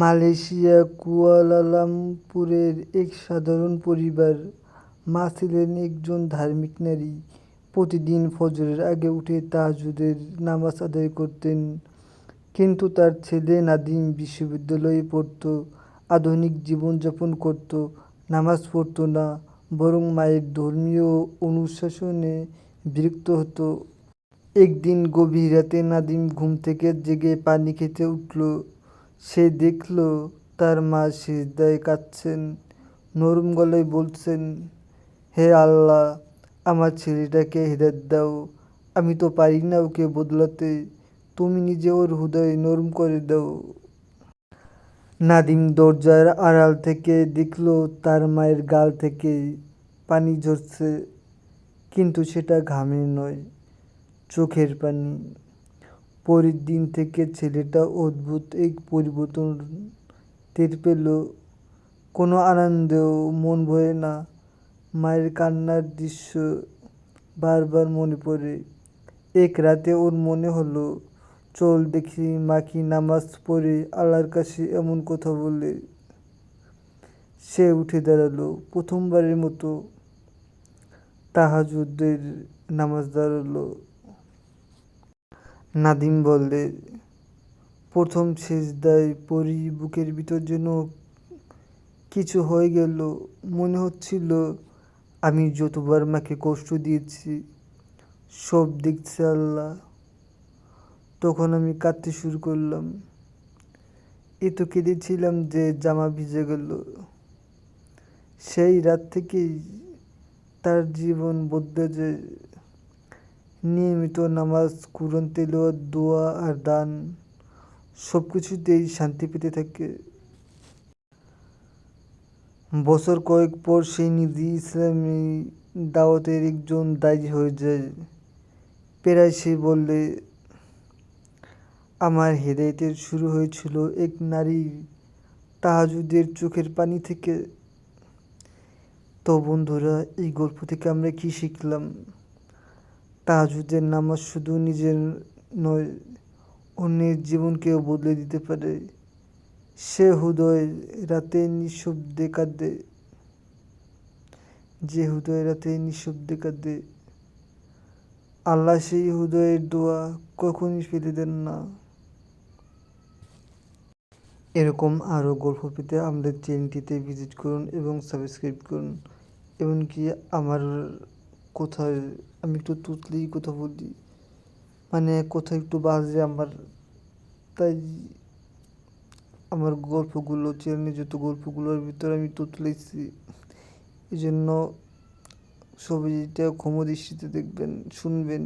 Malaysia কুয়ালালামপুরের এক সাধারণ পরিবার। মা ছিলেন একজন ধার্মিক নারী প্রতিদিন ফজরের আগে উঠে তাহাজ্জুদের নামাজ আদায় করতেন। কিন্তু তার ছেলে নাদিম বিশ্ববিদ্যালয়ে পড়ত, আধুনিক জীবনযাপন করত, নামাজ পড়ত না, বরং মায়ের ধর্মীয় অনুশাসনে বিরক্ত হতো। একদিন গভীর রাতে নাদিম ঘুম থেকে জেগে পানি খেতে উঠল। সে দেখল তার মা সিজদায় কাঁদছেন, নরম গলায় বলছেন, হে আল্লাহ, আমার ছেলেটাকে হেদায়েত দাও। আমি তো পারি না ওকে বদলাতে। তুমি নিজে ওর হৃদয় নরম করে দাও। নাদিম দরজার আড়াল থেকে দেখল তার মায়ের গাল থেকে পানি ঝরছে, কিন্তু সেটা ঘামের নয়, চোখের পানি। পরের দিন থেকে ছেলেটা অদ্ভুত এক পরিবর্তন টের পেল। কোনো আনন্দেও মন ভরে না। মায়ের কান্নার দৃশ্য বারবার মনে পড়ে। এক রাতে ওর মনে হলো, চল দেখি মাকি নামাজ পড়ে আল্লাহর কাছে এমন কথা বলে। সে উঠে দাঁড়াল প্রথমবারের মতো। তাহাজুদের নামাজ দাঁড়াল। নাদিম বললে, প্রথম সেজদায় পরি বুকের ভিতর যেন কিছু হয়ে গেল। মনে হচ্ছিল আমি যতবার মাকে কষ্ট দিয়েছি, সব দেখছে আল্লাহ। তখন আমি কাঁদতে শুরু করলাম। এ তো কেঁদেছিলাম যে জামা ভিজে গেল। সেই রাত থেকেই তার জীবন বদলে যায়। নিয়মিত নামাজ কুরন তেলাওয়াত, দোয়া আর দান সব কিছুতেই শান্তি পেতে থাকে। বছর কয়েক পর সেই নিজেই ইসলামী দাওয়াতের একজন দায়ী হয়ে যায়। প্রায় সে বললে, আমার হেদায়েতের শুরু হয়েছিল এক নারীর তাহাজুদের চোখের পানি থেকে। তো বন্ধুরা, এই গল্প থেকে আমরা কি শিখলাম? তাহাজুদের নামাজ শুধু নিজের নয়, অন্যের জীবনকেও বদলে দিতে পারে। সে হৃদয় রাতে নিঃশব্দে কাঁদে। যে হৃদয় রাতে নিঃশব্দে কাঁদে। আল্লাহ সেই হৃদয়ের দোয়া কখনই ফেলে দেন না। এরকম আরও গল্প পেতে আমাদের চ্যানেলটিতে ভিজিট করুন এবং সাবস্ক্রাইব করুন। এমনকি আমার কোথায় আমি একটু তুতলি কথা বলি। মানে কোথায় একটু বাজে আমার। তাই আমার গল্পগুলো চেয়ে যত গল্পগুলোর ভিতরে আমি তুতলেছি এই জন্য সবাই এটা ক্ষমা দৃষ্টিতে দেখবেন, শুনবেন।